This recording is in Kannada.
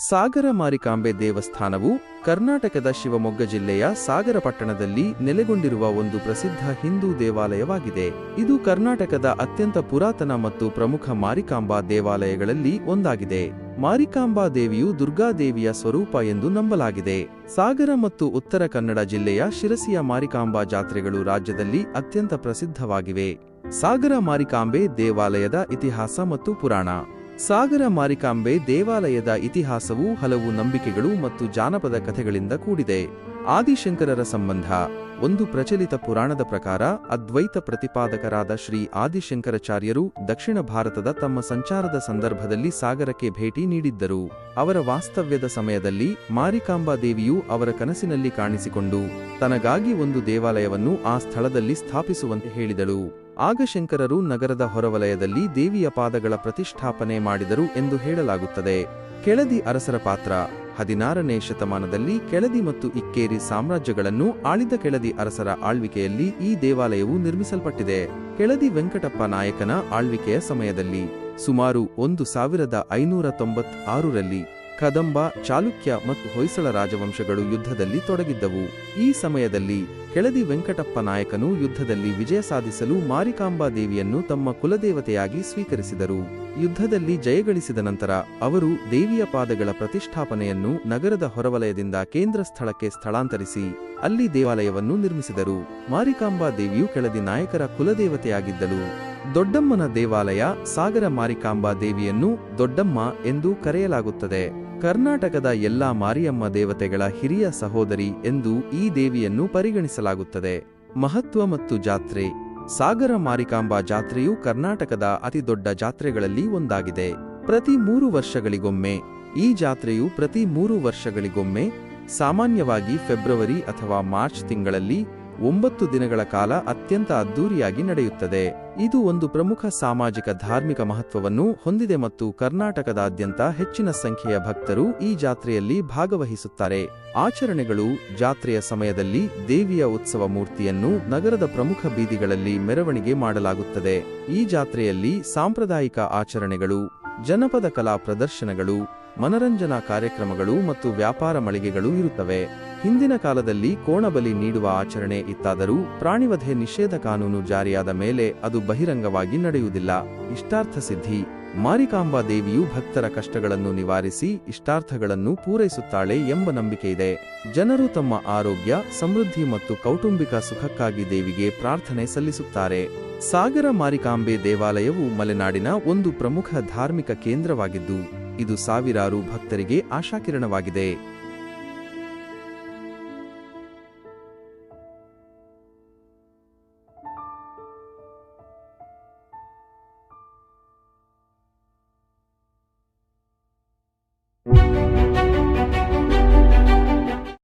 ಸಾಗರ ಮಾರಿಕಾಂಬೆ ದೇವಸ್ಥಾನವು ಕರ್ನಾಟಕದ ಶಿವಮೊಗ್ಗ ಜಿಲ್ಲೆಯ ಸಾಗರ ಪಟ್ಟಣದಲ್ಲಿ ನೆಲೆಗೊಂಡಿರುವ ಒಂದು ಪ್ರಸಿದ್ಧ ಹಿಂದೂ ದೇವಾಲಯವಾಗಿದೆ. ಇದು ಕರ್ನಾಟಕದ ಅತ್ಯಂತ ಪುರಾತನ ಮತ್ತು ಪ್ರಮುಖ ಮಾರಿಕಾಂಬಾ ದೇವಾಲಯಗಳಲ್ಲಿ ಒಂದಾಗಿದೆ. ಮಾರಿಕಾಂಬಾ ದೇವಿಯು ದುರ್ಗಾದೇವಿಯ ಸ್ವರೂಪ ಎಂದು ನಂಬಲಾಗಿದೆ. ಸಾಗರ ಮತ್ತು ಉತ್ತರ ಕನ್ನಡ ಜಿಲ್ಲೆಯ ಶಿರಸಿಯ ಮಾರಿಕಾಂಬಾ ಜಾತ್ರೆಗಳು ರಾಜ್ಯದಲ್ಲಿ ಅತ್ಯಂತ ಪ್ರಸಿದ್ಧವಾಗಿವೆ. ಸಾಗರ ಮಾರಿಕಾಂಬೆ ದೇವಾಲಯದ ಇತಿಹಾಸ ಮತ್ತು ಪುರಾಣ. ಸಾಗರ ಮಾರಿಕಾಂಬೆ ದೇವಾಲಯದ ಇತಿಹಾಸವು ಹಲವು ನಂಬಿಕೆಗಳು ಮತ್ತು ಜಾನಪದ ಕಥೆಗಳಿಂದ ಕೂಡಿದೆ. ಆದಿಶಂಕರರ ಸಂಬಂಧ ಒಂದು ಪ್ರಚಲಿತ ಪುರಾಣದ ಪ್ರಕಾರ ಅದ್ವೈತ ಪ್ರತಿಪಾದಕರಾದ ಶ್ರೀ ಆದಿಶಂಕರಾಚಾರ್ಯರು ದಕ್ಷಿಣ ಭಾರತದ ತಮ್ಮ ಸಂಚಾರದ ಸಂದರ್ಭದಲ್ಲಿ ಸಾಗರಕ್ಕೆ ಭೇಟಿ ನೀಡಿದ್ದರು. ಅವರ ವಾಸ್ತವ್ಯದ ಸಮಯದಲ್ಲಿ ಮಾರಿಕಾಂಬಾ ದೇವಿಯು ಅವರ ಕನಸಿನಲ್ಲಿ ಕಾಣಿಸಿಕೊಂಡು ತನಗಾಗಿ ಒಂದು ದೇವಾಲಯವನ್ನು ಆ ಸ್ಥಳದಲ್ಲಿ ಸ್ಥಾಪಿಸುವಂತೆ ಹೇಳಿದಳು. ಆಗ ಶಂಕರರು ನಗರದ ಹೊರವಲಯದಲ್ಲಿ ದೇವಿಯ ಪಾದಗಳ ಪ್ರತಿಷ್ಠಾಪನೆ ಮಾಡಿದರು ಎಂದು ಹೇಳಲಾಗುತ್ತದೆ. ಕೆಳದಿ ಅರಸರ ಪಾತ್ರ ಹದಿನಾರನೇ ಶತಮಾನದಲ್ಲಿ ಕೆಳದಿ ಮತ್ತು ಇಕ್ಕೇರಿ ಸಾಮ್ರಾಜ್ಯಗಳನ್ನು ಆಳಿದ ಕೆಳದಿ ಅರಸರ ಆಳ್ವಿಕೆಯಲ್ಲಿ ಈ ದೇವಾಲಯವು ನಿರ್ಮಿಸಲ್ಪಟ್ಟಿದೆ. ಕೆಳದಿ ವೆಂಕಟಪ್ಪ ನಾಯಕನ ಆಳ್ವಿಕೆಯ ಸಮಯದಲ್ಲಿ ಸುಮಾರು ಒಂದು ಸಾವಿರದ ಐನೂರ ತೊಂಬತ್ ಆರರಲ್ಲಿ ಕದಂಬ, ಚಾಲುಕ್ಯ ಮತ್ತು ಹೊಯ್ಸಳ ರಾಜವಂಶಗಳು ಯುದ್ಧದಲ್ಲಿ ತೊಡಗಿದ್ದವು. ಈ ಸಮಯದಲ್ಲಿ ಕೆಳದಿ ವೆಂಕಟಪ್ಪ ನಾಯಕನು ಯುದ್ಧದಲ್ಲಿ ವಿಜಯ ಸಾಧಿಸಲು ಮಾರಿಕಾಂಬಾ ದೇವಿಯನ್ನು ತಮ್ಮ ಕುಲದೇವತೆಯಾಗಿ ಸ್ವೀಕರಿಸಿದರು. ಯುದ್ಧದಲ್ಲಿ ಜಯಗಳಿಸಿದ ನಂತರ ಅವರು ದೇವಿಯ ಪಾದಗಳ ಪ್ರತಿಷ್ಠಾಪನೆಯನ್ನು ನಗರದ ಹೊರವಲಯದಿಂದ ಕೇಂದ್ರ ಸ್ಥಳಕ್ಕೆ ಸ್ಥಳಾಂತರಿಸಿ ಅಲ್ಲಿ ದೇವಾಲಯವನ್ನು ನಿರ್ಮಿಸಿದರು. ಮಾರಿಕಾಂಬಾ ದೇವಿಯು ಕೆಳದಿ ನಾಯಕರ ಕುಲದೇವತೆಯಾಗಿದ್ದಳು. ದೊಡ್ಡಮ್ಮನ ದೇವಾಲಯ ಸಾಗರ ಮಾರಿಕಾಂಬಾ ದೇವಿಯನ್ನು ದೊಡ್ಡಮ್ಮ ಎಂದು ಕರೆಯಲಾಗುತ್ತದೆ. ಕರ್ನಾಟಕದ ಎಲ್ಲಾ ಮಾರಿಯಮ್ಮ ದೇವತೆಗಳ ಹಿರಿಯ ಸಹೋದರಿ ಎಂದು ಈ ದೇವಿಯನ್ನು ಪರಿಗಣಿಸಲಾಗುತ್ತದೆ. ಮಹತ್ವ ಮತ್ತು ಜಾತ್ರೆ. ಸಾಗರ ಮಾರಿಕಾಂಬಾ ಜಾತ್ರೆಯು ಕರ್ನಾಟಕದ ಅತಿದೊಡ್ಡ ಜಾತ್ರೆಗಳಲ್ಲಿ ಒಂದಾಗಿದೆ. ಪ್ರತಿ ಮೂರು ವರ್ಷಗಳಿಗೊಮ್ಮೆ, ಈ ಜಾತ್ರೆಯು ಪ್ರತಿ ಮೂರು ವರ್ಷಗಳಿಗೊಮ್ಮೆ, ಸಾಮಾನ್ಯವಾಗಿ ಫೆಬ್ರವರಿ ಅಥವಾ ಮಾರ್ಚ್ ತಿಂಗಳಲ್ಲಿ ಒಂಬತ್ತು ದಿನಗಳ ಕಾಲ ಅತ್ಯಂತ ಅದ್ದೂರಿಯಾಗಿ ನಡೆಯುತ್ತದೆ. ಇದು ಒಂದು ಪ್ರಮುಖ ಸಾಮಾಜಿಕ ಧಾರ್ಮಿಕ ಮಹತ್ವವನ್ನು ಹೊಂದಿದೆ ಮತ್ತು ಕರ್ನಾಟಕದಾದ್ಯಂತ ಹೆಚ್ಚಿನ ಸಂಖ್ಯೆಯ ಭಕ್ತರು ಈ ಜಾತ್ರೆಯಲ್ಲಿ ಭಾಗವಹಿಸುತ್ತಾರೆ. ಆಚರಣೆಗಳು, ಜಾತ್ರೆಯ ಸಮಯದಲ್ಲಿ ದೇವಿಯ ಉತ್ಸವ ಮೂರ್ತಿಯನ್ನು ನಗರದ ಪ್ರಮುಖ ಬೀದಿಗಳಲ್ಲಿ ಮೆರವಣಿಗೆ ಮಾಡಲಾಗುತ್ತದೆ. ಈ ಜಾತ್ರೆಯಲ್ಲಿ ಸಾಂಪ್ರದಾಯಿಕ ಆಚರಣೆಗಳು, ಜನಪದ ಕಲಾ ಪ್ರದರ್ಶನಗಳು ಮನರಂಜನಾ ಕಾರ್ಯಕ್ರಮಗಳು ಮತ್ತು ವ್ಯಾಪಾರ ಮಳಿಗೆಗಳು ಇರುತ್ತವೆ. ಹಿಂದಿನ ಕಾಲದಲ್ಲಿ ಕೋಣಬಲಿ ನೀಡುವ ಆಚರಣೆ ಇತ್ತಾದರೂ ಪ್ರಾಣಿವಧೆ ನಿಷೇಧ ಕಾನೂನು ಜಾರಿಯಾದ ಮೇಲೆ ಅದು ಬಹಿರಂಗವಾಗಿ ನಡೆಯುವುದಿಲ್ಲ. ಇಷ್ಟಾರ್ಥ ಸಿದ್ಧಿ, ಮಾರಿಕಾಂಬಾ ದೇವಿಯು ಭಕ್ತರ ಕಷ್ಟಗಳನ್ನು ನಿವಾರಿಸಿ ಇಷ್ಟಾರ್ಥಗಳನ್ನು ಪೂರೈಸುತ್ತಾಳೆ ಎಂಬ ನಂಬಿಕೆಯಿದೆ ಜನರು ತಮ್ಮ ಆರೋಗ್ಯ, ಸಮೃದ್ಧಿ ಮತ್ತು ಕೌಟುಂಬಿಕ ಸುಖಕ್ಕಾಗಿ ದೇವಿಗೆ ಪ್ರಾರ್ಥನೆ ಸಲ್ಲಿಸುತ್ತಾರೆ. ಸಾಗರ ಮಾರಿಕಾಂಬೆ ದೇವಾಲಯವು ಮಲೆನಾಡಿನ ಒಂದು ಪ್ರಮುಖ ಧಾರ್ಮಿಕ ಕೇಂದ್ರವಾಗಿದ್ದು ಇದು ಸಾವಿರಾರು ಭಕ್ತರಿಗೆ ಆಶಾಕಿರಣವಾಗಿದೆ.